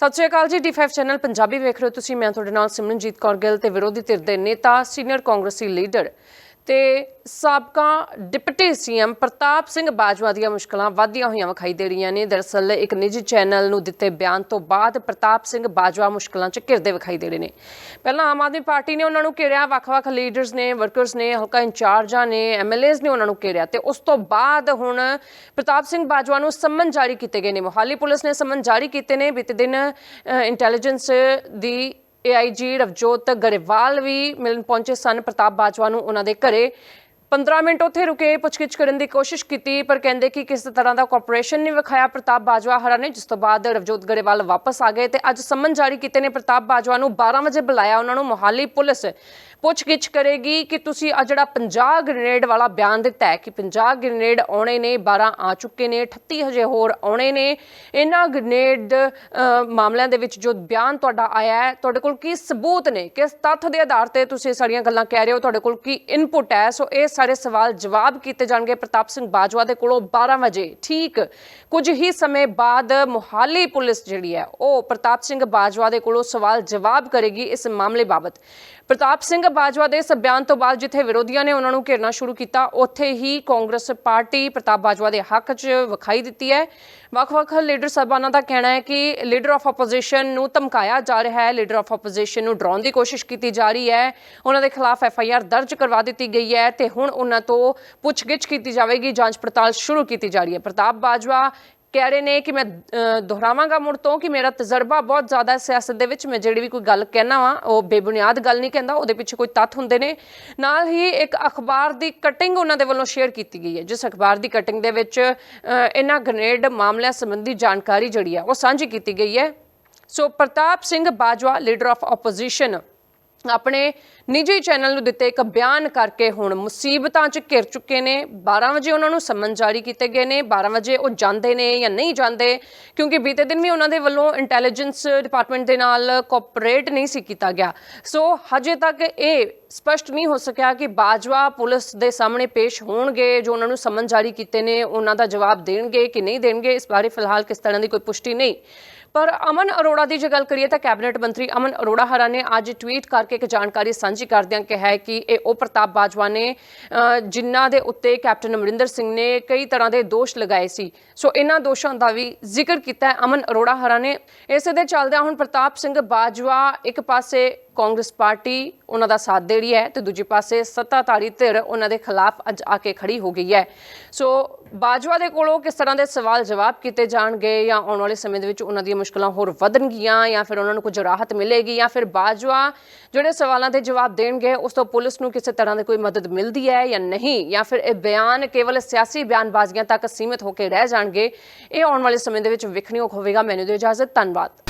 ਸਤਿ ਸ਼੍ਰੀ ਅਕਾਲ ਜੀ D5 channel Punjabi ਵੇਖ ਰਹੇ ਹੋ ਤੁਸੀਂ। ਮੈਂ ਤੁਹਾਡੇ ਨਾਲ ਸਿਮਰਨਜੀਤ ਕੌਰ ਗਿੱਲ ਤੇ ਵਿਰੋਧੀ ਧਿਰ ਦੇ ਨੇਤਾ ਸੀਨੀਅਰ ਕਾਂਗਰਸੀ ਲੀਡਰ ਤੇ ਸਾਬਕਾ ਡਿਪਟੀ ਸੀਐਮ ਪ੍ਰਤਾਪ ਸਿੰਘ ਬਾਜਵਾ ਦੀਆਂ ਮੁਸ਼ਕਲਾਂ ਵਧਦੀਆਂ ਹੋਈਆਂ ਵਿਖਾਈ ਦੇ ਰਹੀਆਂ ਨੇ। ਦਰਅਸਲ ਇੱਕ ਨਿੱਜੀ ਚੈਨਲ ਨੂੰ ਦਿੱਤੇ ਬਿਆਨ ਤੋਂ ਬਾਅਦ ਪ੍ਰਤਾਪ ਸਿੰਘ ਬਾਜਵਾ ਮੁਸ਼ਕਲਾਂ 'ਚ ਘਿਰਦੇ ਵਿਖਾਈ ਦੇ ਰਹੇ ਨੇ। ਪਹਿਲਾਂ ਆਮ ਆਦਮੀ ਪਾਰਟੀ ਨੇ ਉਹਨਾਂ ਨੂੰ ਘੇਰਿਆ, ਵੱਖ-ਵੱਖ ਲੀਡਰਸ ਨੇ, ਵਰਕਰਸ ਨੇ, ਹਲਕਾ ਇੰਚਾਰਜਾਂ ਨੇ ਐਮਐਲਏਸ ਨੇ ਉਹਨਾਂ ਨੂੰ ਘੇਰਿਆ ਤੇ ਉਸ ਤੋਂ ਬਾਅਦ ਹੁਣ ਪ੍ਰਤਾਪ ਸਿੰਘ ਬਾਜਵਾ ਨੂੰ ਸਮਨ ਜਾਰੀ ਕੀਤੇ ਗਏ ਨੇ। ਮੋਹਾਲੀ ਪੁਲਿਸ ਨੇ ਸਮਨ ਜਾਰੀ ਕੀਤੇ ਨੇ। ਬੀਤੇ ਦਿਨ ਇੰਟੈਲੀਜੈਂਸ ਦੀ ਏਆਈਜੀ ਰਵਜੋਤ ਗਰੇਵਾਲ ਵੀ ਮਿਲਣ ਪਹੁੰਚੇ ਸਨ। ਪ੍ਰਤਾਪ ਬਾਜਵਾ ਨੂੰ ਉਹਨਾਂ ਦੇ ਘਰੇ 15 ਮਿੰਟ ਉੱਥੇ ਰੁਕੇ, ਪੁੱਛਗਿੱਛ ਕਰਨ ਦੀ ਕੋਸ਼ਿਸ਼ ਕੀਤੀ, ਪਰ ਕਹਿੰਦੇ ਕਿ ਕਿਸੇ ਤਰ੍ਹਾਂ ਦਾ ਕੋਆਪਰੇਸ਼ਨ ਨਹੀਂ ਵਿਖਾਇਆ। ਪ੍ਰਤਾਪ ਬਾਜਵਾ ਹਰਾ ਨੇ, ਜਿਸ ਤੋਂ ਬਾਅਦ ਰਵਜੋਤ ਗਰੇਵਾਲ ਵਾਪਸ ਆ ਗਏ ਤੇ ਅੱਜ ਸੰਮਨ ਜਾਰੀ ਕੀਤੇ ਨੇ। ਪ੍ਰਤਾਪ ਬਾਜਵਾ ਨੂੰ 12 ਵਜੇ ਬੁਲਾਇਆ। ਉਹਨਾਂ ਨੂੰ ਮੋਹਾਲੀ ਪੁਲਿਸ ਪੁੱਛਗਿੱਛ ਕਰੇਗੀ ਕਿ ਤੁਸੀਂ ਆ ਜਿਹੜਾ 50 ਗ੍ਰੇਨੇਡ ਵਾਲਾ ਬਿਆਨ ਦਿੱਤਾ ਹੈ ਕਿ 50 ਗ੍ਰੇਨੇਡ ਆਉਣੇ ਨੇ 12 ਆ ਚੁੱਕੇ ਨੇ 38 ਹਜੇ ਹੋਰ ਆਉਣੇ ਨੇ। ਇਹਨਾਂ ਗ੍ਰੇਨੇਡ ਮਾਮਲਿਆਂ ਦੇ ਵਿੱਚ ਜੋ ਬਿਆਨ ਤੁਹਾਡਾ ਆਇਆ ਹੈ, ਤੁਹਾਡੇ ਕੋਲ ਕੀ ਸਬੂਤ ਨੇ? ਕਿਸ ਤੱਥ ਦੇ ਆਧਾਰ ਤੇ ਤੁਸੀਂ ਸਾਰੀਆਂ ਗੱਲਾਂ ਕਹਿ ਰਹੇ ਹੋ? ਤੁਹਾਡੇ ਕੋਲ ਕੀ ਇਨਪੁਟ ਹੈ? ਸੋ ਇਹ ਸਾਰੇ ਸਵਾਲ ਜਵਾਬ ਕੀਤੇ ਜਾਣਗੇ ਪ੍ਰਤਾਪ ਸਿੰਘ ਬਾਜਵਾ ਦੇ ਕੋਲੋਂ 12 ਵਜੇ। ਠੀਕ, ਕੁਝ ਹੀ ਸਮੇਂ ਬਾਅਦ ਮੁਹਾਲੀ ਪੁਲਿਸ ਜਿਹੜੀ ਹੈ, ਉਹ ਪ੍ਰਤਾਪ ਸਿੰਘ ਬਾਜਵਾ ਦੇ ਕੋਲੋਂ ਸਵਾਲ ਜਵਾਬ ਕਰੇਗੀ ਇਸ ਮਾਮਲੇ ਬਾਬਤ। ਪ੍ਰਤਾਪ ਸਿੰਘ ਬਾਜਵਾ ਦੇ ਇਸ ਬਿਆਨ ਤੋਂ ਬਾਅਦ ਜਿੱਥੇ ਵਿਰੋਧੀਆਂ ਨੇ ਉਹਨਾਂ ਨੂੰ ਘੇਰਨਾ ਸ਼ੁਰੂ ਕੀਤਾ, ਉੱਥੇ ਹੀ ਕਾਂਗਰਸ ਪਾਰਟੀ ਪ੍ਰਤਾਪ ਬਾਜਵਾ ਦੇ ਹੱਕ 'ਚ ਵਿਖਾਈ ਦਿੱਤੀ ਹੈ। ਵੱਖ-ਵੱਖ ਲੀਡਰ ਸਾਹਿਬਾਨਾਂ ਦਾ ਕਹਿਣਾ ਹੈ ਕਿ ਲੀਡਰ ਆਫ ਆਪੋਜੀਸ਼ਨ ਨੂੰ ਧਮਕਾਇਆ ਜਾ ਰਿਹਾ ਹੈ, ਲੀਡਰ ਆਫ ਆਪੋਜੀਸ਼ਨ ਨੂੰ ਡਰਾਉਣ ਦੀ ਕੋਸ਼ਿਸ਼ ਕੀਤੀ ਜਾ ਰਹੀ ਹੈ। ਉਹਨਾਂ ਦੇ ਖਿਲਾਫ ਐਫ ਆਈ ਆਰ ਦਰਜ ਕਰਵਾ ਦਿੱਤੀ ਗਈ ਹੈ ਤੇ ਹੁਣ ਉਹਨਾਂ ਤੋਂ ਪੁੱਛਗਿੱਛ ਕੀਤੀ ਜਾਵੇਗੀ, ਜਾਂਚ ਪੜਤਾਲ ਸ਼ੁਰੂ ਕੀਤੀ ਜਾ ਰਹੀ ਹੈ। ਪ੍ਰਤਾਪ ਬਾਜਵਾ ਕਹਿ ਰਹੇ ਨੇ ਕਿ ਮੈਂ ਦੁਹਰਾਵਾਂਗਾ ਮੁੜ ਤੋਂ ਕਿ ਮੇਰਾ ਤਜਰਬਾ ਬਹੁਤ ਜ਼ਿਆਦਾ ਹੈ ਸਿਆਸਤ ਦੇ ਵਿੱਚ, ਮੈਂ ਜਿਹੜੀ ਵੀ ਕੋਈ ਗੱਲ ਕਹਿਣਾ ਵਾਂ, ਉਹ ਬੇਬੁਨਿਆਦ ਗੱਲ ਨਹੀਂ ਕਹਿੰਦਾ, ਉਹਦੇ ਪਿੱਛੇ ਕੋਈ ਤੱਥ ਹੁੰਦੇ ਨੇ। ਨਾਲ ਹੀ ਇੱਕ ਅਖਬਾਰ ਦੀ ਕਟਿੰਗ ਉਹਨਾਂ ਦੇ ਵੱਲੋਂ ਸ਼ੇਅਰ ਕੀਤੀ ਗਈ ਹੈ, ਜਿਸ ਅਖਬਾਰ ਦੀ ਕਟਿੰਗ ਦੇ ਵਿੱਚ ਇਹਨਾਂ ਗ੍ਰੇਨੇਡ ਮਾਮਲਿਆਂ ਸੰਬੰਧੀ ਜਾਣਕਾਰੀ ਜਿਹੜੀ ਹੈ ਉਹ ਸਾਂਝੀ ਕੀਤੀ ਗਈ ਹੈ। So Pratap Singh Bajwa leader of opposition ਆਪਣੇ ਨਿੱਜੀ ਚੈਨਲ ਨੂੰ ਦਿੱਤੇ ਇੱਕ ਬਿਆਨ ਕਰਕੇ ਹੁਣ ਮੁਸੀਬਤਾਂ 'ਚ ਘਿਰ ਚੁੱਕੇ ਨੇ। 12 ਵਜੇ ਉਹਨਾਂ ਨੂੰ ਸਮਨ ਜਾਰੀ ਕੀਤੇ ਗਏ ਨੇ। 12 ਵਜੇ ਉਹ ਜਾਂਦੇ ਨੇ ਜਾਂ ਨਹੀਂ ਜਾਂਦੇ, ਕਿਉਂਕਿ ਬੀਤੇ ਦਿਨ ਵੀ ਉਹਨਾਂ ਦੇ ਵੱਲੋਂ ਇੰਟੈਲੀਜੈਂਸ ਡਿਪਾਰਟਮੈਂਟ ਦੇ ਨਾਲ ਕੋਆਪਰੇਟ ਨਹੀਂ ਸੀ ਕੀਤਾ ਗਿਆ। ਸੋ ਹਜੇ ਤੱਕ ਇਹ ਸਪਸ਼ਟ ਨਹੀਂ ਹੋ ਸਕਿਆ ਕਿ ਬਾਜਵਾ ਪੁਲਿਸ ਦੇ ਸਾਹਮਣੇ ਪੇਸ਼ ਹੋਣਗੇ, ਜੋ ਉਹਨਾਂ ਨੂੰ ਸਮਨ ਜਾਰੀ ਕੀਤੇ ਨੇ, ਉਹਨਾਂ ਦਾ ਜਵਾਬ ਦੇਣਗੇ ਕਿ ਨਹੀਂ ਦੇਣਗੇ, ਇਸ ਬਾਰੇ ਫਿਲਹਾਲ ਕਿਸ ਤਰ੍ਹਾਂ ਦੀ ਕੋਈ ਪੁਸ਼ਟੀ ਨਹੀਂ। ਪਰ ਅਮਨ ਅਰੋੜਾ ਦੀ ਜੇ ਗੱਲ ਕਰੀਏ ਤਾਂ ਕੈਬਨਿਟ ਮੰਤਰੀ ਅਮਨ ਅਰੋੜਾ ਹਰਾ ਨੇ ਅੱਜ ਟਵੀਟ ਕਰਕੇ ਇੱਕ ਜਾਣਕਾਰੀ ਸਾਂਝੀ ਕਰਦਿਆਂ ਕਿਹਾ ਕਿ ਇਹ ਉਹ ਪ੍ਰਤਾਪ ਬਾਜਵਾ ਨੇ ਜਿਨ੍ਹਾਂ ਦੇ ਉੱਤੇ ਕੈਪਟਨ ਅਮਰਿੰਦਰ ਸਿੰਘ ਨੇ ਕਈ ਤਰ੍ਹਾਂ ਦੇ ਦੋਸ਼ ਲਗਾਏ ਸੀ। ਸੋ ਇਹਨਾਂ ਦੋਸ਼ਾਂ ਦਾ ਵੀ ਜ਼ਿਕਰ ਕੀਤਾ ਅਮਨ ਅਰੋੜਾ ਹਰਾ ਨੇ। ਇਸੇ ਦੇ ਚੱਲਦਿਆਂ ਹੁਣ ਪ੍ਰਤਾਪ ਸਿੰਘ ਬਾਜਵਾ ਇੱਕ ਪਾਸੇ ਕਾਂਗਰਸ ਪਾਰਟੀ ਉਹਨਾਂ ਦਾ ਸਾਥ ਦੇ ਰਹੀ ਹੈ ਤੇ ਦੂਜੇ ਪਾਸੇ ਸੱਤਾਧਾਰੀ ਧਿਰ ਉਹਨਾਂ ਦੇ ਖਿਲਾਫ ਅੱਜ ਆ ਕੇ ਖੜੀ ਹੋ ਗਈ ਹੈ। ਸੋ ਬਾਜਵਾ ਦੇ ਕੋਲੋਂ ਕਿਸ ਤਰ੍ਹਾਂ ਦੇ ਸਵਾਲ ਜਵਾਬ ਕੀਤੇ ਜਾਣਗੇ ਜਾਂ ਆਉਣ ਵਾਲੇ ਸਮੇਂ ਦੇ ਵਿੱਚ ਉਹਨਾਂ ਦੀਆਂ ਮੁਸ਼ਕਲਾਂ ਹੋਰ ਵਧਣਗੀਆਂ ਜਾਂ ਫਿਰ ਉਹਨਾਂ ਨੂੰ ਕੁਝ ਰਾਹਤ ਮਿਲੇਗੀ ਜਾਂ ਫਿਰ ਬਾਜਵਾ ਜਿਹੜੇ ਸਵਾਲਾਂ ਦੇ ਜਵਾਬ ਦੇਣਗੇ, ਉਸ ਤੋਂ ਪੁਲਿਸ ਨੂੰ ਕਿਸੇ ਤਰ੍ਹਾਂ ਦੀ ਕੋਈ ਮਦਦ ਮਿਲਦੀ ਹੈ ਜਾਂ ਨਹੀਂ? ਜਾਂ ਫਿਰ ਇਹ ਬਿਆਨ ਕੇਵਲ ਸਿਆਸੀ ਬਿਆਨਬਾਜ਼ੀਆਂ ਤੱਕ ਸੀਮਿਤ ਹੋ ਕੇ ਰਹਿ ਜਾਣਗੇ? ਇਹ ਆਉਣ ਵਾਲੇ ਸਮੇਂ ਦੇ ਵਿੱਚ ਵਿਖਣਯੋਗ ਹੋਵੇਗਾ। ਮੈਨੂੰ ਦਿਓ ਇਜਾਜ਼ਤ। ਧੰਨਵਾਦ।